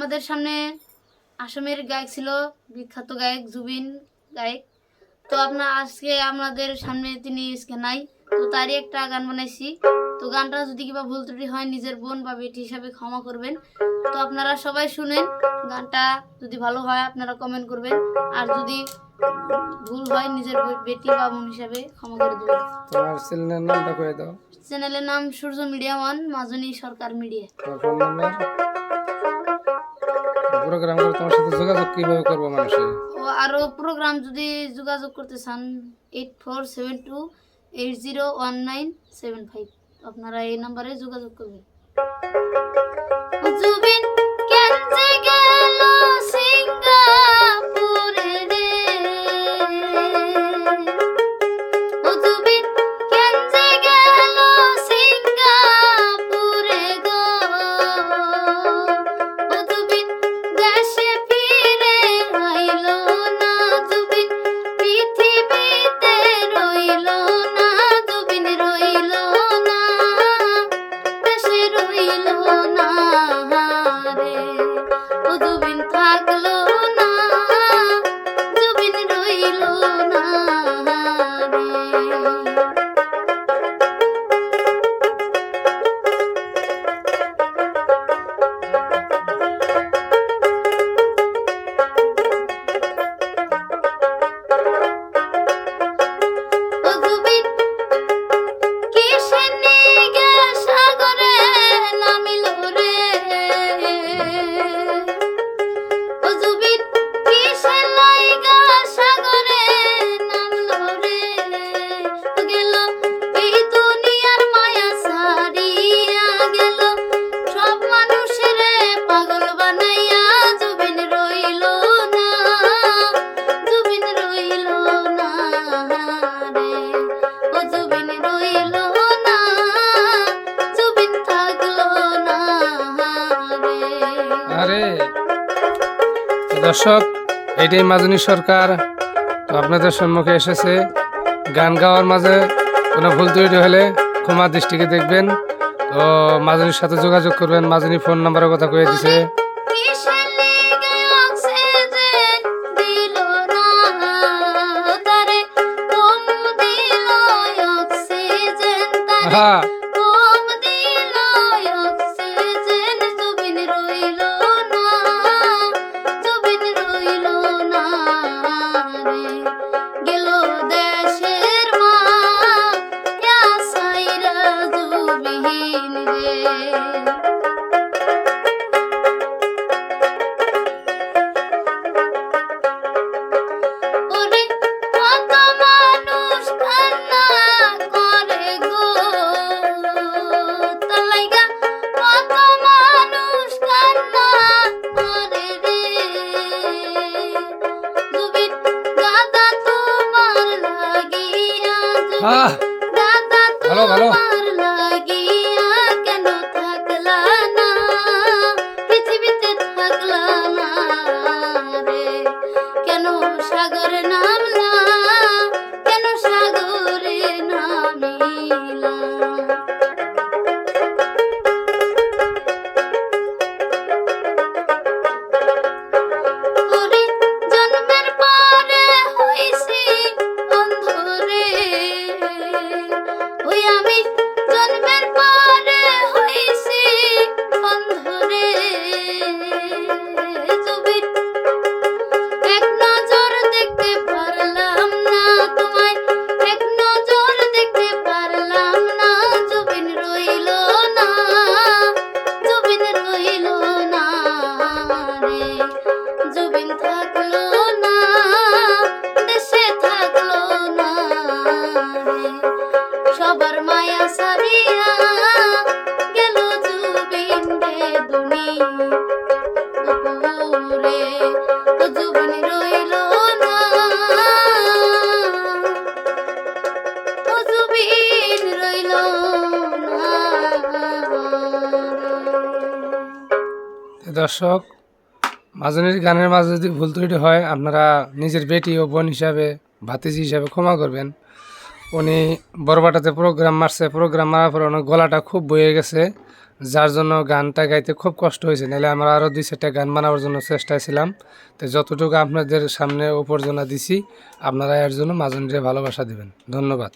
আমাদের সামনে আসামের গায়ক ছিল বিখ্যাত গায়ক জুবিন গায়ক। তো আপনার আজকে আমাদের সামনে তিনি আজকে নাই। তো তারই একটা গান বানাইছি। তো গানটা যদি কিবা ভুল ত্রুটি হয় নিজের বোন বা বেটি হিসাবে ক্ষমা করবেন। তো আপনারা সবাই শুনেন গানটা যদি ভালো হয় আপনারা কমেন্ট করবেন। আর যদি ভুল হয় নিজের বেটি বা বোন হিসাবে ক্ষমা করে দেবেন। তোমার চ্যানেলের নামটা করে দাও। চ্যানেলের নাম সূর্য মিডিয়া ওয়ান মাজনী সরকার মিডিয়া। প্রোগ্রাম করে তোমার সাথে যোগাযোগ কীভাবে করব প্রোগ্রাম যদি যোগাযোগ করতে চান eight four seven two eight zero one nine seven five আপনারা এই নাম্বারে যোগাযোগ করবেন। আরে, দর্শক, এটাই মাজনী সরকার। আপনাদের সম্মুখে এসেছে। গান গাওয়ার মাঝে কোনো ভুল ত্রুটি হলে ক্ষমা দৃষ্টিকে দেখবেন। তো মাজনীর সাথে যোগাযোগ করবেন। মাজনী ফোন নাম্বারের কথা কয়ে দিছে। কিসের 啊。来喽来喽 দর্শক মাজনীর গানের মাঝে যদি ভুল ত্রুটি হয়, আপনারা নিজের বেটি ও বোন হিসাবে, ভাতিজি হিসাবে ক্ষমা করবেন। উনি বরবাটাতে প্রোগ্রাম মারছে প্রোগ্রাম মারার পর ওনার গলাটা খুব বয়ে গেছে, যার জন্য গানটা গাইতে খুব কষ্ট হয়েছে। নাহলে আমরা আরও দুই চারটা গান বানাবার জন্য চেষ্টায় ছিলাম। তো যতটুকু আপনাদের সামনে উপার্জনা দিছি, আপনারা এর জন্য মাজনরে ভালোবাসা দিবেন। ধন্যবাদ।